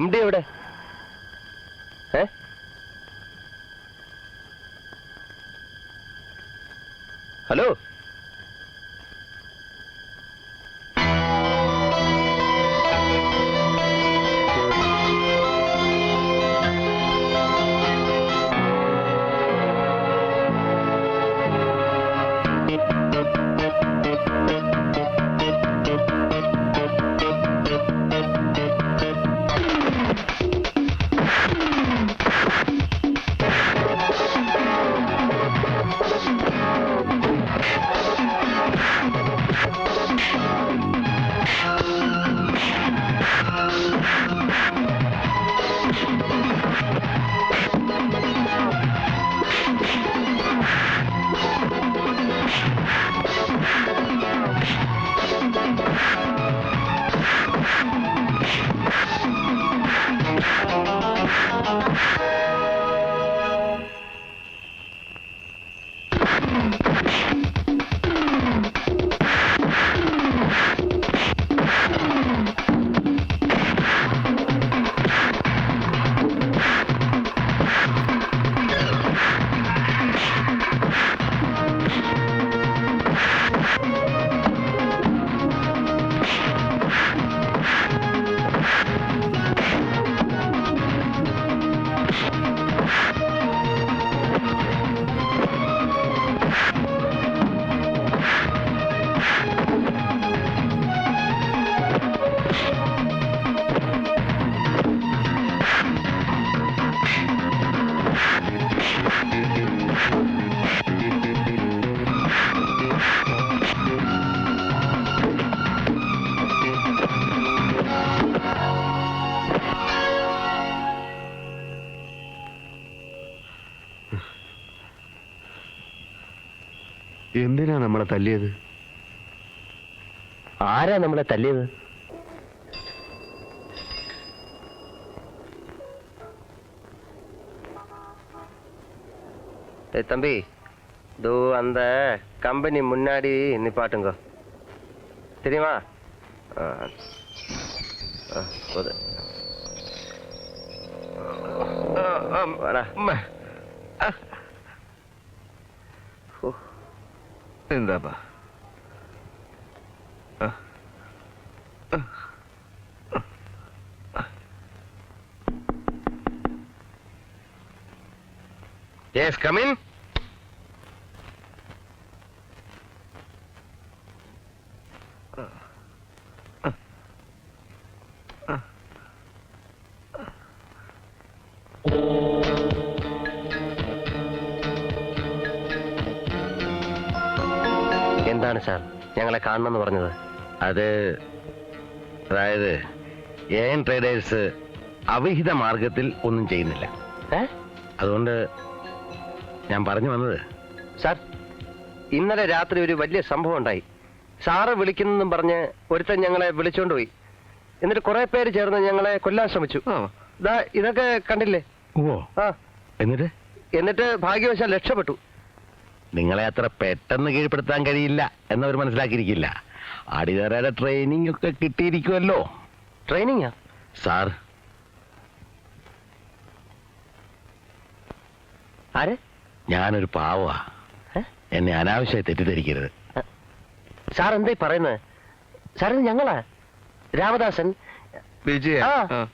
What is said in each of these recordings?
M D എവിടെ? Hello? നമ്മളെ തല്ലിയത് ആരാ നമ്മളെ തല്ലിയത് ஏய் தம்பி தோ அந்த கம்பெனி முன்னாடி நிப்பாட்டுங்க தெரியுமா ஆ. ஆ, போது. ஆ, ஆ, എന്താപ്പാ Yes, come in. എന്താണ് സാർ. ഞങ്ങളെ കാണണമെന്ന് പറഞ്ഞത്. അത് അതായത് എൻ ട്രേഡേഴ്സ് അവിഹിത മാർഗത്തിൽ ഒന്നും ചെയ്യുന്നില്ല. ഏ? അതുകൊണ്ട് ഞാൻ പറഞ്ഞു വന്നത് സാർ ഇന്നലെ രാത്രി ഒരു വലിയ സംഭവം ഉണ്ടായി. സാറ് വിളിക്കുന്നെന്നും പറഞ്ഞ് ഒരുത്തൻ ഞങ്ങളെ വിളിച്ചോണ്ട് പോയി. എന്നിട്ട് കുറെ പേര് ചേർന്ന് ഞങ്ങളെ കൊല്ലാൻ ശ്രമിച്ചു. ദാ ഇതൊക്കെ കണ്ടില്ലേ? ഓ. ആ. എന്നിട്ട്? എന്നിട്ട് ഭാഗ്യവശാൽ രക്ഷപ്പെട്ടു. നിങ്ങളെ അത്ര പെട്ടെന്ന് കീഴ്പ്പെടുത്താൻ കഴിയില്ല എന്നവർ മനസ്സിലാക്കിയിരിക്കില്ല. അടിതറയുടെ ട്രെയിനിങ് ഒക്കെ കിട്ടിയിരിക്കുമല്ലോ ട്രെയിനിങ്ങാ സാർ. ആരെ? ഞാനൊരു പാവാ എന്നെ അനാവശ്യമായി തെറ്റിദ്ധരിക്കരുത്. സാർ എന്തായി പറയുന്നത്? സാർ ഇത് ഞങ്ങളാ? രാമദാസൻ. വിജയ ആ.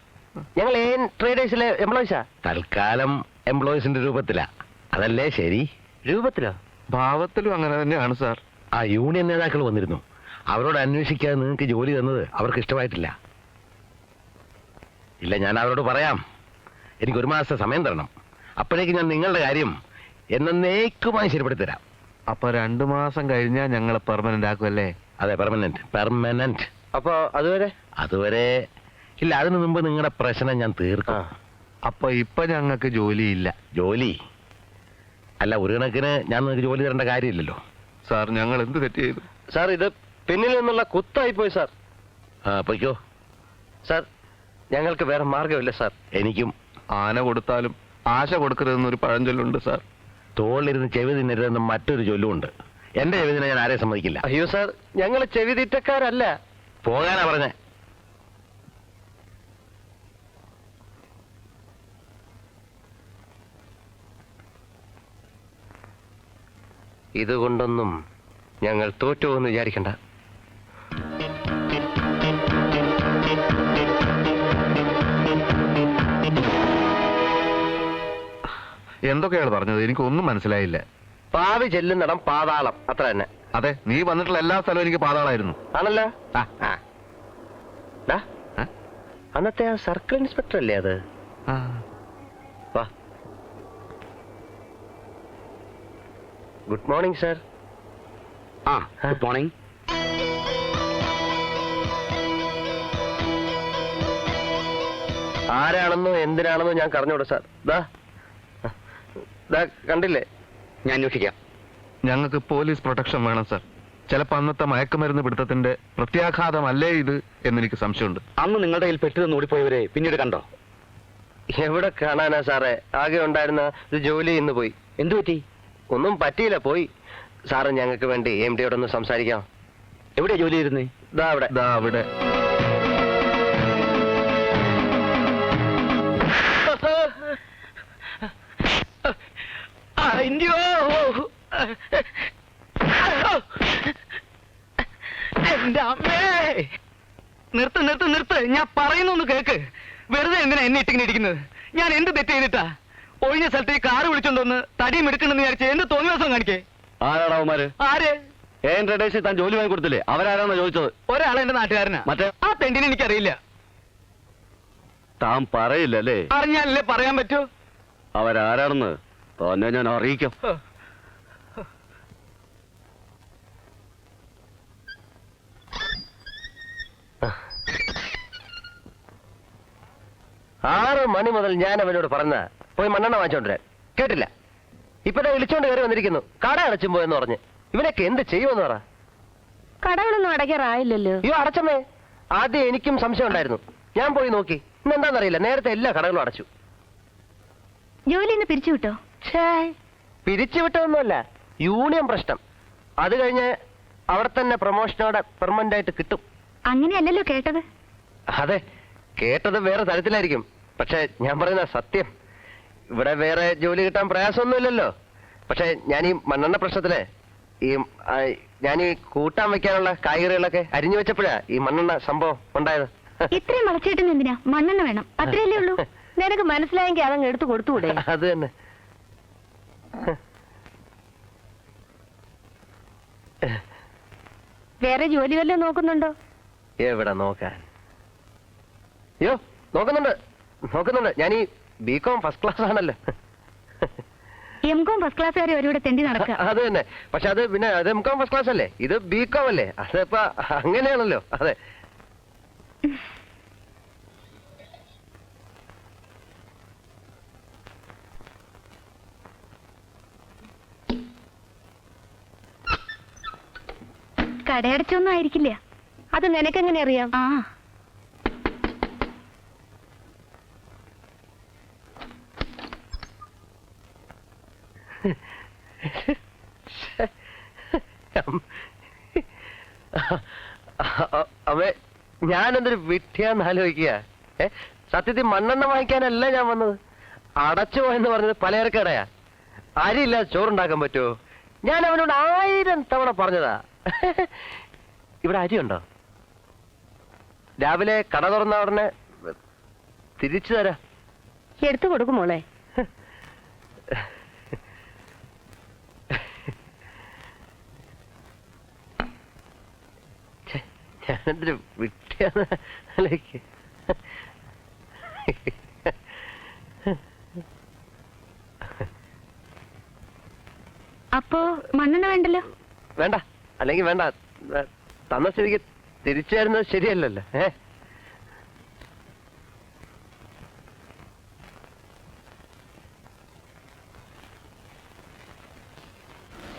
ഞങ്ങൾ ഏൻ ട്രേഡേഴ്സിലെ എംപ്ലോയിസാ തൽക്കാലം എംപ്ലോയീസിന്റെ രൂപത്തിലാ. അതല്ലേ ശരി? രൂപത്തിലോ? ഭാവത്തിലും അങ്ങനെ തന്നെയാണ് സാർ. ആ യൂണിയൻ നേതാക്കൾ വന്നിരുന്നു. അവരോട് അന്വേഷിക്കാതെ നിങ്ങൾക്ക് ജോലി തന്നത് അവർക്ക് ഇഷ്ടമായിട്ടില്ല. ഇല്ല ഞാൻ അവരോട് പറയാം. എനിക്ക് ഒരു മാസത്തെ സമയം തരണം. അപ്പോഴേക്ക് ഞാൻ നിങ്ങളുടെ കാര്യം എന്നേക്കുമായി ശരിപ്പെടുത്തി തരാം അപ്പൊ രണ്ടു മാസം കഴിഞ്ഞാൽ ഞങ്ങൾ പെർമനന്റ് ആക്കുമല്ലേ അതെ പെർമനന്റ് പെർമനന്റ് അപ്പൊ അതുവരെ? അതുവരെ. ഇല്ല അതിനു മുമ്പ് നിങ്ങളുടെ പ്രശ്നം ഞാൻ തീർക്കാം. തീർക്കും അപ്പൊ ഇപ്പൊ ഞങ്ങൾക്ക് ജോലിയില്ല. ജോലി? അല്ല ഒരു കണക്കിന് ഞാൻ നിങ്ങൾക്ക് ജോലി തരേണ്ട കാര്യമില്ലല്ലോ. സാർ ഞങ്ങൾ എന്ത് തെറ്റ് ചെയ്തു? സാർ ഇത് പിന്നിൽ നിന്നുള്ള കുത്തായി പോയി സാർ. ആ പൊയ്ക്കോ. സാർ ഞങ്ങൾക്ക് വേറെ മാർഗമില്ല സാർ. എനിക്കും ആന കൊടുത്താലും ആശ കൊടുക്കരുതെന്നൊരു പഴഞ്ചൊല്ലുണ്ട് സാർ. തോളിലിരുന്ന് ചെവി തിന്നരുതെന്ന് മറ്റൊരു ചൊല്ലുമുണ്ട്. എന്റെ ചെവി തിന്നെ ഞാൻ ആരെയും സമ്മതിക്കില്ല. അയ്യോ സാർ ഞങ്ങൾ ചെവിതിറ്റക്കാരല്ല പോകാനാ പറഞ്ഞേ. ഇതുകൊണ്ടൊന്നും ഞങ്ങൾ തോറ്റുപോകുമെന്ന് വിചാരിക്കണ്ട. എന്തൊക്കെയാണ് പറഞ്ഞത്? എനിക്കൊന്നും മനസ്സിലായില്ല. പാവി ചെല്ലുന്നിടം പാതാളം. അത്ര തന്നെ. അതെ നീ വന്നിട്ടുള്ള എല്ലാ സ്ഥലവും എനിക്ക് പാതാളായിരുന്നു. ആണല്ലോ? അന്നത്തെ ആ സർക്കിൾ ഇൻസ്പെക്ടർ അല്ലേ അത് ഗുഡ് മോർണിംഗ് സർ ആ ഗുഡ് മോർണിംഗ് ആരാണെന്നോ എന്തിനാണെന്നോ ഞാൻ കറഞ്ഞോടെ സാർ ദാ. ദാ കണ്ടില്ലേ? ഞാൻ അന്വേഷിക്കാം. ഞങ്ങൾക്ക് പോലീസ് പ്രൊട്ടക്ഷൻ വേണം സാർ ചിലപ്പോ അന്നത്തെ മയക്കുമരുന്ന് പിടുത്തത്തിന്റെ പ്രത്യാഘാതമല്ലേ ഇത് എന്നെനിക്ക് സംശയമുണ്ട്. അന്ന് നിങ്ങളുടെ കയ്യിൽ പെട്ടെന്ന് ഓടിപ്പോയവരെ പിന്നീട് കണ്ടോ? എവിടെ കാണാനാ സാറേ ആകെ ഉണ്ടായിരുന്ന ഒരു ജോലി ഇന്ന് പോയി. എന്തു പറ്റി? ഒന്നും പറ്റിയില്ല പോയി. സാറ് ഞങ്ങൾക്ക് വേണ്ടി എം ഡിയോടൊന്ന് സംസാരിക്കാം. എവിടെയാ ജോലി ചെയ്തിരുന്നേ ദാ അവിടെ. ദാ അവിടെ. എന്റെ അമ്മേ. നിർത്ത് നിർത്ത് നിർത്ത്. ഞാൻ പറയുന്നൊന്ന് കേക്ക്. വെറുതെ എന്തിനാ എന്നെ ഇട്ടിങ്ങനെ ഇരിക്കുന്നത്? ഞാൻ എന്ത് തെറ്റ് ചെയ്തിട്ടാ? ഒഴിഞ്ഞ സ്ഥലത്ത് ഈ കാറ് വിളിച്ചോണ്ടൊന്ന് തടിയും എടുക്കണമെന്ന് വിചാരിച്ച് എന്ത് തോന്നിയ ദിവസം കാണിക്കേ ആരാടാവുമാര് ആര്? എന്റെ ഡേഷ് താൻ ജോലി വാങ്ങി കൊടുത്തില്ലേ? അവരാരാന്നാ ചോദിച്ചത്? ഒരാളെ എന്റെ നാട്ടുകാരനാ. മറ്റേ? ആ തെണ്ടിനെ എനിക്കറിയില്ല. താൻ പറയില്ലല്ലേ അറിഞ്ഞാലല്ലേ പറയാൻ പറ്റൂ? അവരാരാണെന്ന് തന്നെ ഞാൻ അറിയിക്കാം. ആറ് മണി മുതൽ ഞാൻ അവനോട് പറഞ്ഞ പോയി മണ്ണെണ്ണ വാങ്ങിച്ചോണ്ടിരാൻ കേട്ടില്ല. ഇപ്പൊ ദേ വിളിച്ചോണ്ട് കയറി വന്നിരിക്കുന്നു. കട അടച്ചും പോയെന്ന് പറഞ്ഞ്. ഇവനൊക്കെ എന്ത് ചെയ്യുമെന്ന് പറ. കടകളൊന്നും അടയ്ക്കാറായില്ലല്ലോ. അയ്യോ അടച്ചമ്മേ. ആദ്യം എനിക്കും സംശയം ഉണ്ടായിരുന്നു. ഞാൻ പോയി നോക്കി. ഇന്ന് എന്താണെന്നറിയില്ല നേരത്തെ എല്ലാ കടകളും അടച്ചു. ജോലി ഇന്ന് പിരിച്ചു വിട്ടോ? പിരിച്ചു വിട്ടതൊന്നുമല്ല. യൂണിയൻ പ്രശ്നം. അത് കഴിഞ്ഞ് അവിടെ തന്നെ പ്രൊമോഷനോടെ പെർമനന്റ് ആയിട്ട് കിട്ടും. അങ്ങനെയല്ലല്ലോ കേട്ടത്. അതെ. കേട്ടത് വേറെ തരത്തിലായിരിക്കും. പക്ഷെ ഞാൻ പറയുന്ന സത്യം. ഇവിടെ വേറെ ജോലി കിട്ടാൻ പ്രയാസമൊന്നുമില്ലല്ലോ. പക്ഷെ ഞാൻ ഈ മണ്ണെണ്ണ പ്രശ്നത്തിലെ ഈ ഞാൻ ഈ കൂട്ടാൻ വെക്കാനുള്ള കായ്കറികളൊക്കെ അരിഞ്ഞു വെച്ചപ്പോഴാ ഈ മണ്ണെണ്ണ സംഭവം ഉണ്ടായത്. ഇത്രയും വളച്ചിട്ടും എന്തിനാ? മണ്ണെണ്ണ വേണം. അത്രയല്ലേ ഉള്ളൂ? നിനക്ക് മനസ്സിലായെങ്കിൽ അതങ്ങ് എടുത്തു കൊടുത്തുകൂടെ? അത് തന്നെ. വേറെ ജോലി വല്ലതും നോക്കുന്നുണ്ടോ? എവിടെ നോക്കാൻ? അയ്യോ നോക്കുന്നുണ്ട്. നോക്കുന്നുണ്ട്. ഞാൻ ഈ ബികോം ഫസ്റ്റ് ക്ലാസ് ആണല്ലോ. എം കോം ഫസ്റ്റ് ക്ലാസ്സുകാരെ ഒരുവിടെ തെണ്ടി നടക്കുക അത് തന്നെ. പക്ഷെ അത് പിന്നെ അത് എം കോം ഫസ്റ്റ് ക്ലാസ് അല്ലേ? ഇത് ബി കോം അല്ലേ? അതിപ്പോ അങ്ങനെയാണല്ലോ. അതെ. കടയടച്ചൊന്നും ആയിരിക്കില്ല. അത് നിനക്കെങ്ങനെ അറിയാം? ആ. അമ്മേ ഞാനെന്തൊരു വിട്ടിയാന്ന് ആലോചിക്കുക ഏ സത്യത്തിൽ മണ്ണെണ്ണ വാങ്ങിക്കാനല്ല ഞാൻ വന്നത്. അടച്ചു പോയെന്ന് പറഞ്ഞത് പലചരക്കടയാ. അരിയില്ലാതെ ചോറുണ്ടാക്കാൻ പറ്റുമോ? ഞാൻ അവനോട് ആയിരം തവണ പറഞ്ഞതാ. ഇവിടെ അരിയുണ്ടോ? രാവിലെ കട തുറന്ന ഉടനെ തിരിച്ചു തരാം. എടുത്തു കൊടുക്കും മോളെ. ഞാനെന്തൊരു വിട്ടിയാന്ന് ആലോചിക്കുക അപ്പോ മണ്ണെണ്ണ വേണ്ടല്ലോ? വേണ്ട. അല്ലെങ്കിൽ വേണ്ട. തന്ന സ്ഥിതിക്ക് തിരിച്ചു തരുന്നത് ശരിയല്ലല്ലോ. ഏ?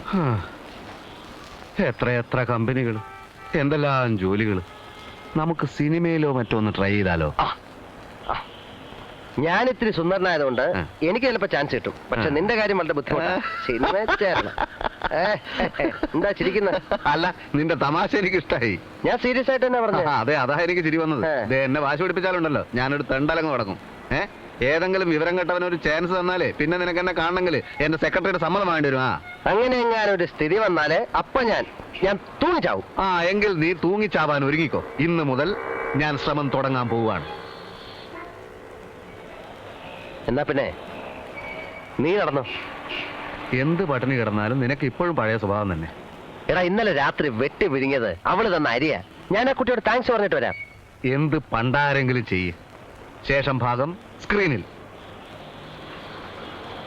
ഹാ. എത്ര എത്ര കമ്പനികൾ എന്തെല്ലാം ജോലികൾ നമുക്ക് സിനിമയിലോ മറ്റോ ഒന്ന് ട്രൈ ചെയ്താലോ? ഞാൻ ഇത്തിരി സുന്ദരനായതുകൊണ്ട് എനിക്ക് ചിലപ്പോ ചാൻസ് കിട്ടും. പക്ഷെ. നിന്റെ കാര്യം വളരെ ബുദ്ധിമുട്ടാണ് സിനിമ എന്താ ചിരിക്കുന്ന? അല്ല നിന്റെ തമാശ എനിക്ക് ഇഷ്ടായി ഞാൻ സീരിയസ് ആയിട്ട് തന്നെ പറഞ്ഞു? അതെ അതാ എനിക്ക് ചിരി വന്നത്. എന്നെ വാശി പിടിപ്പിച്ചാലുണ്ടല്ലോ. ഞാനൊരു തെണ്ടലങ്ങ് തുടങ്ങും ഏ? ഏതെങ്കിലും വിവരം കെട്ടവൻ ഒരു ചാൻസ് തന്നാലേ പിന്നെ നിനക്ക് എന്നെ കാണണമെങ്കിൽ എന്റെ സെക്രട്ടറിയുടെ സമ്മതം വേണ്ടി വരും ആ അങ്ങനെ ഒരു സ്ഥിതി വന്നാലേ അപ്പൊ ഞാൻ ഞാൻ തൂങ്ങിച്ചാവും. ആ എങ്കിൽ നീ തൂങ്ങിച്ചാവാൻ ഒരുങ്ങിക്കോ. ഇന്ന് മുതൽ ഞാൻ ശ്രമം തുടങ്ങാൻ പോവുകയാണ്. എന്നാ പിന്നെ നീ നടന്നോ? എന്ത് പട്ടിണി കിടന്നാലും നിനക്ക് ഇപ്പോഴും പഴയ സ്വഭാവം തന്നെ. എടാ ഇന്നലെ രാത്രി വെട്ടി വിഴുങ്ങിയത് അവൾ തന്ന അരിയ. ഞാൻ ആ കുട്ടിയോട് താങ്ക്സ് പറഞ്ഞിട്ട് വരാം. എന്ത് പണ്ടാരെങ്കിലും ചെയ്യ്. ശേഷം ഭാഗം സ്ക്രീനിൽ.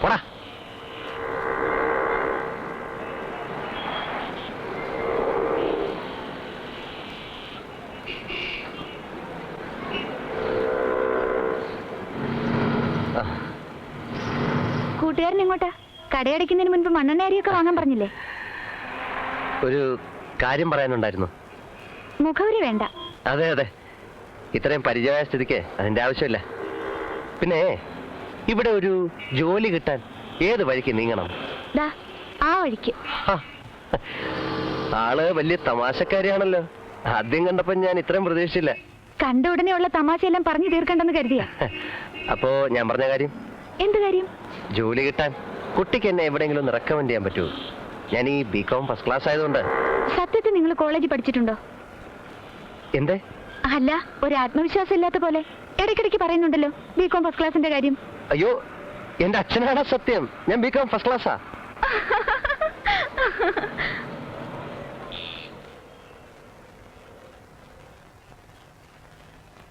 പോടാ. കൂട്ടുകാരൻ എങ്ങോട്ടാ? കടയടയ്ക്കുന്നതിന് മുൻപ് മണ്ണെണ്ണ അരിയൊക്കെ വാങ്ങാൻ പറഞ്ഞില്ലേ? ഒരു കാര്യം പറയാനുണ്ടായിരുന്നു. മുഖവരി വേണ്ട. അതെ അതെ. ഇത്രയും പരിചയമായ സ്ഥിതിക്ക് അതിന്റെ ആവശ്യമില്ല. പിന്നെ ഇവിടെ ഒരു ജോലി കിട്ടാൻ ഏത് വഴിക്ക് നീങ്ങണം? ദാ ആ വഴിക്ക്. ആ, ആൾ വലിയ തമാശക്കാരിയാണല്ലോ. ആദ്യം കണ്ടപ്പോ ഞാൻ ഇത്രയും പ്രതീക്ഷിച്ചില്ല. കണ്ട ഉടനെ ഉള്ള തമാശയെല്ലാം പറഞ്ഞു തീർക്കണ്ടെന്ന് കരുതിയ. അപ്പോ ഞാൻ പറഞ്ഞ കാര്യം? എന്ത് കാര്യം? ജോലി കിട്ടാൻ കുട്ടിക്ക് എന്നെ എവിടെയെങ്കിലും ഒന്ന് റെക്കമെൻഡ് ചെയ്യാൻ പറ്റുമോ? ഞാൻ ഈ ബി കോം ഫസ്റ്റ് ക്ലാസ് ആയതുകൊണ്ട്. സത്യത്തിൽ നിങ്ങൾ കോളേജിൽ പഠിച്ചിട്ടുണ്ടോ? എന്തേ? അല്ല ഒരു ആത്മവിശ്വാസം ഇല്ലാത്ത പോലെ. ഇടയ്ക്കിടയ്ക്ക് പറയുന്നുണ്ടല്ലോ ബി കോം ഫസ്റ്റ് ക്ലാസിന്റെ കാര്യം അയ്യോ എന്റെ അച്ഛനാണ് സത്യം ഞാൻ ബി കോം ഫസ്റ്റ് ക്ലാസ്സാ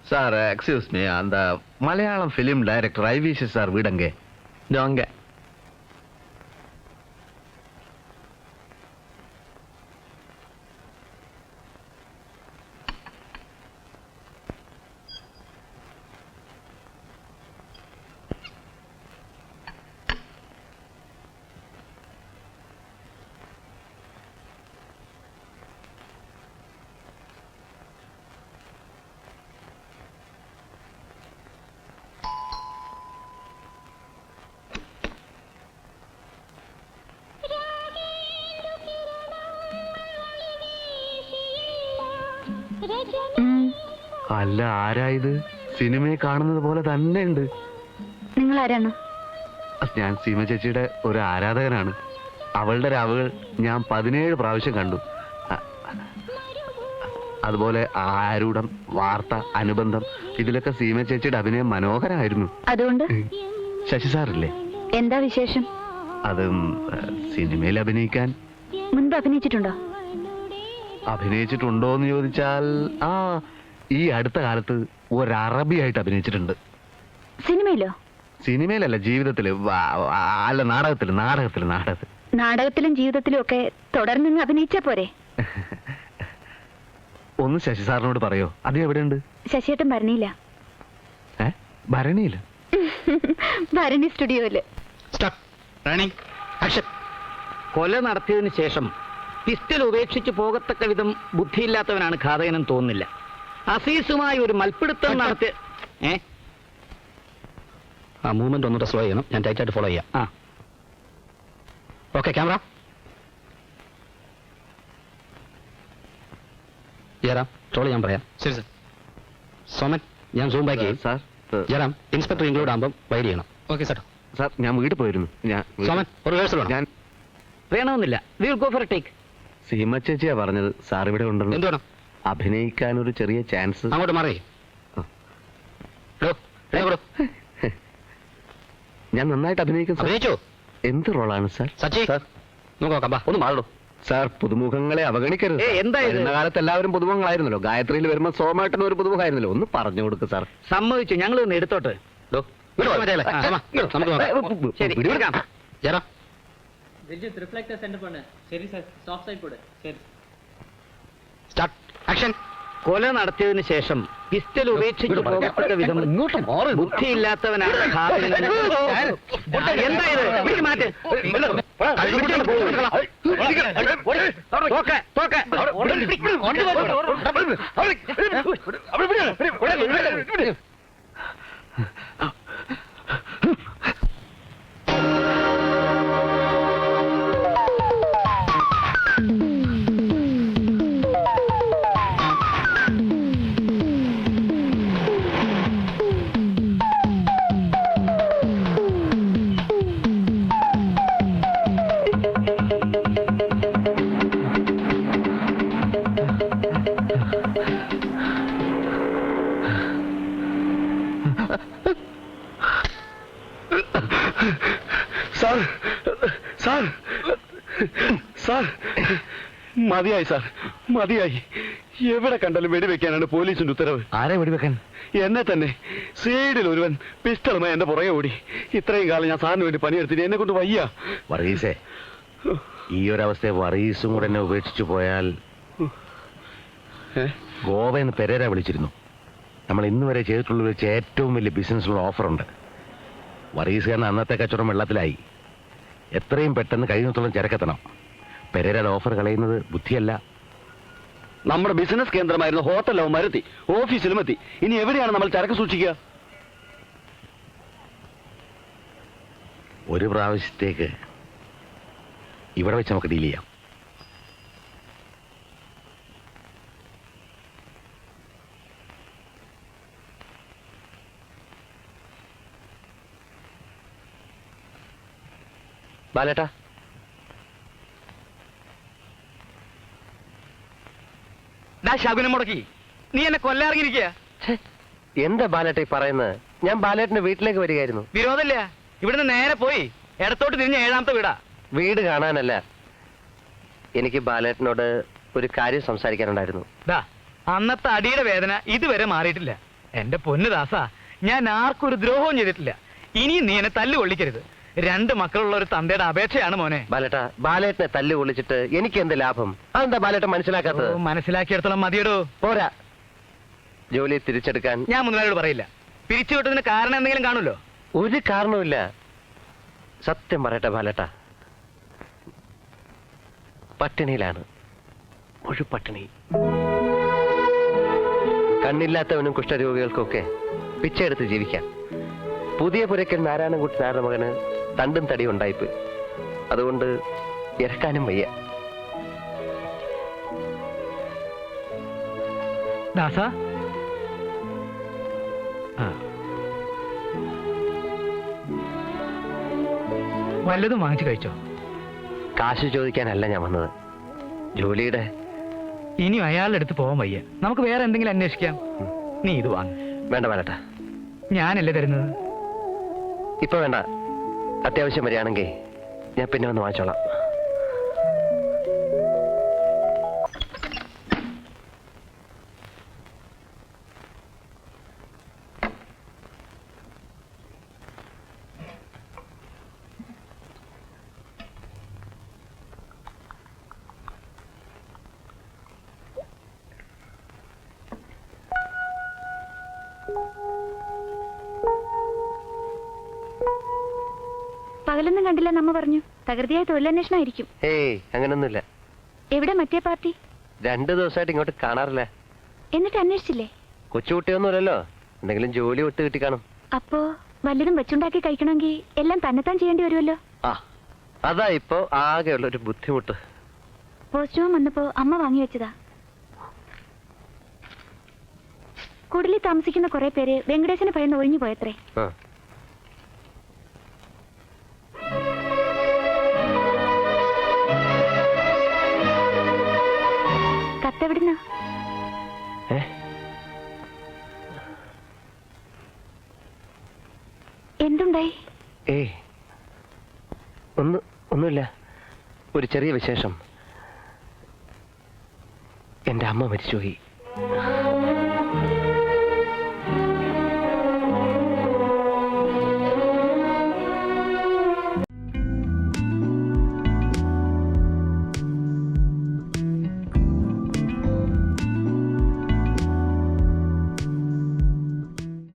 சார் எக்ஸ்கியூஸ் மீ அந்த Malayalam film director I V Sasi sir வீடங்க ഡോങ്ക അല്ല ആരായത് സിനിമയെ കാണുന്നത് പോലെ തന്നെ ഉണ്ട് നിങ്ങൾ ആരാണ് ഞാൻ സീമ ചേച്ചിയുടെ ഒരു ആരാധകനാണ്. അവളുടെ രാവുകൾ ഞാൻ പതിനേഴ് പ്രാവശ്യം കണ്ടു. അതുപോലെ ആരൂഢം വാർത്ത അനുബന്ധം ഇതിലൊക്കെ സീമ ചേച്ചിയുടെ അഭിനയം മനോഹരമായിരുന്നു. അതുകൊണ്ട്? ശശി സാറില്ലേ? എന്താ വിശേഷം? അതും സിനിമയിൽ അഭിനയിക്കാൻ. മുൻപ് അഭിനയിച്ചിട്ടുണ്ടോ? അഭിനയിച്ചിട്ടുണ്ടോ എന്ന് ചോദിച്ചാൽ ആ ഈ അടുത്ത കാലത്ത് ഒരു അറബിയായിട്ട് അഭിനയിച്ചിട്ടുണ്ട്. സിനിമയിലോ? സിനിമയിലല്ല ജീവിതത്തിൽ. വ- അല്ല നാടകത്തിൽ നാടകത്തിൽ നാടകത്തിൽ നാടകത്തിലും ജീവിതത്തിലും ഒക്കെ തുടർന്ന് അഭിനയിച്ചാ പോരെ? ഒന്ന് ശശി സാറിനോട് പറയോ? അത് എവിടെയുണ്ട്? ശശിയേട്ടൻ ഭരണിയില്ല ഏ? ഭരണിയില്ല ഭരണി സ്റ്റുഡിയോയിൽ. കൊല നടത്തിയതിനു ശേഷം പിസ്റ്റൽ ഉപേക്ഷിച്ച് പോകത്തക്ക വിധം ബുദ്ധിയില്ലാത്തവനാണ് ഘാതകനും തോന്നുന്നില്ല. അസീസുമായി ഒരു മൽപ്പിടുത്തം നടത്തി ഏ? ആ മൂവ്മെന്റ് ഒന്നുകൂടെ സ്ലോ ചെയ്യണം. ഞാൻ ടൈറ്റ് ഫോളോ ചെയ്യാം. ആ. ഓക്കെ ക്യാമറ ജയറാം ട്രോൾ ഞാൻ പറയാം. ശരി സർ സോമൻ ഞാൻ സൂം ബാക്ക് ചെയ്യും. സാർ ജയറാം ഇൻസ്പെക്ടർ ഇൻക്ലൂഡ് ആകുമ്പോൾ വൈഡ് ചെയ്യണം. ഓക്കെ സാർ സാർ ഞാൻ വീട്ടിൽ പോയിരുന്നു. ഞാൻ സോമൻ റിഹേഴ്സൽ ഞാൻ വേണമെന്നില്ല. Will go for take Seema ചേച്ചിയാ പറഞ്ഞത്. സാർ ഇവിടെ ഉണ്ടല്ലോ. എന്താണ് അഭിനയിക്കാൻ ഒരു ചെറിയ ചാൻസ് അങ്ങോട്ട് മാറി. ഞാൻ നന്നായിട്ട് അഭിനയിക്കും സാർ. അഭിനയിച്ചോ? എന്ത് റോളാണ് സാർ? സച്ചി സാർ. നോക്കാം ബാ ഒന്ന് മാറണോ? സാർ പുതുമുഖങ്ങളെ അവഗണിക്കരുത് എന്തായിരുന്നു കാലത്ത് എല്ലാവരും പുതുമുഖങ്ങളായിരുന്നല്ലോ. ഗായത്രിയിൽ വരുമ്പോൾ സോമായിട്ടൻ ഒരു പുതുമുഖമായിരുന്നല്ലോ. ഒന്ന് പറഞ്ഞു കൊടുക്ക് സാർ. സമ്മതിച്ചു ഞങ്ങൾ ഒന്ന് എടുത്തോട്ട് നമുക്ക് നോക്കാം. ரிஜித் ரிஃப்ளெக்டர் சென்ட் பண்ணு ശരി സാർ സോഫ്റ്റ് സൈഡ് போடு ശരി സ്റ്റാർട്ട് ആക്ഷൻ കൊല നടത്തിയതിനു ശേഷം പിസ്റ്റൽ ഉപേക്ഷിച്ചു പോകത്തക്ക വിധം ഇങ്ങോട്ട് മാറി ബുദ്ധിയില്ലാത്തവനാണ് ഹാഫിൽ എന്ന് എന്താ ഇത് പിടിച്ച് മാറ്റ് തോക്ക്, തോക്ക്. കൊണ്ടുവരൂ. സാർ സാർ സാർ മതിയായി സാർ മതിയായി. എവിടെ കണ്ടാലും വെടിവെക്കാനാണ് പോലീസിന്റെ ഉത്തരവ്. ആരെ വെടിവെക്കാൻ? എന്നെ തന്നെ. സൈഡിൽ ഒരുവൻ പിസ്റ്റളുമായി എന്റെ പുറകെ ഓടി. ഇത്രയും കാലം ഞാൻ സാറിന് വേണ്ടി പണിയെടുത്തിന് എന്നെ കൊണ്ട് വയ്യ. വറീസേ ഈ ഒരവസ്ഥയെ വറീസും കൂടെ എന്നെ ഉപേക്ഷിച്ചു പോയാൽ ഗോവ എന്ന് പെരേരാ വിളിച്ചിരുന്നു. നമ്മൾ ഇന്ന് വരെ ചെയ്തിട്ടുള്ള വെച്ച് ഏറ്റവും വലിയ ബിസിനസ്സിലുള്ള ഓഫറുണ്ട്. വറീസുകാരൻ കാരണം അന്നത്തെ കച്ചവടം വെള്ളത്തിലായി. എത്രയും പെട്ടെന്ന് കഴിയുന്നിടത്തോളം ചരക്കെത്തണം. പെരേരയുടെ ഓഫർ കളയുന്നത് ബുദ്ധിയല്ല. നമ്മുടെ ബിസിനസ് കേന്ദ്രമായിരുന്ന ഹോട്ടലാവും മരത്തി ഓഫീസിലും എത്തി. ഇനി എവിടെയാണ് നമ്മൾ ചരക്ക് സൂക്ഷിക്കുക? ഒരു പ്രാവശ്യത്തേക്ക് ഇവിടെ വെച്ച് നമുക്ക് ഡീൽ ചെയ്യാം. ബാലേട്ടാ. ശകുനം മുടക്കി. നീ എന്നെ കൊല്ലാറിങ്ങിരിക്കുക എന്താ ബാലേട്ട ഈ പറയുന്നത് ഞാൻ ബാലേട്ടന്റെ വീട്ടിലേക്ക് വരികയായിരുന്നു. വിരോധമില്ല. ഇവിടുന്ന് നേരെ പോയി. ഇടത്തോട്ട് തിരിഞ്ഞ ഏഴാമത്തെ വീടാ. വീട് കാണാനല്ല. എനിക്ക് ബാലേട്ടനോട് ഒരു കാര്യം സംസാരിക്കാനുണ്ടായിരുന്നു. ദാ അന്നത്തെ അടിയുടെ വേദന ഇതുവരെ മാറിയിട്ടില്ല. എന്റെ പൊന്നു ദാസ ഞാൻ ആർക്കൊരു ദ്രോഹവും ചെയ്തിട്ടില്ല. ഇനിയും നീ എന്നെ തല്ലു കൊള്ളിക്കരുത് രണ്ട് മക്കളുള്ള ഒരു തന്തയുടെ അപേക്ഷയാണ് മോനെ. ബാലേട്ട ബാലേട്ടനെ തല്ലു കൊള്ളിച്ചിട്ട് എനിക്ക് എന്ത് ലാഭം? അതെന്താ ബാലേട്ട മനസ്സിലാക്കാത്തത്? മനസ്സിലാക്കിയെടുത്തോളം മതിയടോ. പോരാ. ജോലി തിരിച്ചെടുക്കാൻ. ഞാൻ മുതലാളിയോട് പറയില്ല. പിരിച്ചുവിട്ടതിന് കാരണം എന്തെങ്കിലും കാണുമല്ലോ? ഒരു കാരണവുമില്ല. സത്യം പറയട്ടെ ബാലേട്ട. പട്ടിണിയിലാണ്. ഒരു പട്ടിണി. കണ്ണില്ലാത്തവനും കുഷ്ഠരോഗികൾക്കൊക്കെ പിച്ചെടുത്ത് ജീവിക്കാം. പുതിയ പുരയ്ക്കൽ നാരായണൻകുട്ടി നാരായണ മകന് തണ്ടും തടിയും ഉണ്ടായിപ്പോയി അതുകൊണ്ട് ഇറക്കാനും വയ്യ. ദാസ? വല്ലതും വാങ്ങിച്ചു കഴിച്ചോ? കാശ് ചോദിക്കാനല്ല ഞാൻ വന്നത്. ജോലിയുടെ. ഇനി അയാളുടെ അടുത്ത് പോകാൻ വയ്യ. നമുക്ക് വേറെ എന്തെങ്കിലും അന്വേഷിക്കാം. നീ ഇത് വാങ്ങ. വേണ്ട വരട്ടെ ഞാനല്ലേ തരുന്നത്? ഇപ്പൊ വേണ്ട. അത്യാവശ്യം വരികയാണെങ്കിൽ ഞാൻ പിന്നെ വന്ന് വാങ്ങിച്ചോളാം. പകലൊന്നും കണ്ടില്ല നമ്മ പറഞ്ഞു. തകൃതിയായ തൊഴിലന്വേഷണമായിരിക്കും. ഏയ് അങ്ങനൊന്നുമില്ല. എവിടെ മറ്റേ പാർട്ടി? രണ്ടു ദിവസമായിട്ട് ഇങ്ങോട്ട് കാണാറില്ല. എന്നിട്ട് അന്വേഷിച്ചില്ലേ? കൊച്ചുകുട്ടിയൊന്നുമല്ലല്ലോ. എന്തെങ്കിലും ജോലി വിട്ട് കിട്ടി കാണും. അപ്പോ വല്ലതും വെച്ചുണ്ടാക്കി കഴിക്കണമെങ്കിൽ എല്ലാം തന്നെത്താൻ ചെയ്യേണ്ടി വരുമല്ലോ? ആ അതാ ഇപ്പോ ആകെയുള്ള ഒരു ബുദ്ധിമുട്ട്. പോസ്റ്റ്മാൻ വന്നപ്പോ അമ്മ വാങ്ങി വെച്ചതാ. കുടിലിൽ താമസിക്കുന്ന കുറെ പേര് വെങ്കടേശന് ഭയന്ന് ഒഴിഞ്ഞു പോയത്രേ. ആ. എന്തുണ്ടായി ഏയ് ഒന്ന് ഒന്നുമില്ല. ഒരു ചെറിയ വിശേഷം. എന്റെ അമ്മ മരിച്ചുപോയി.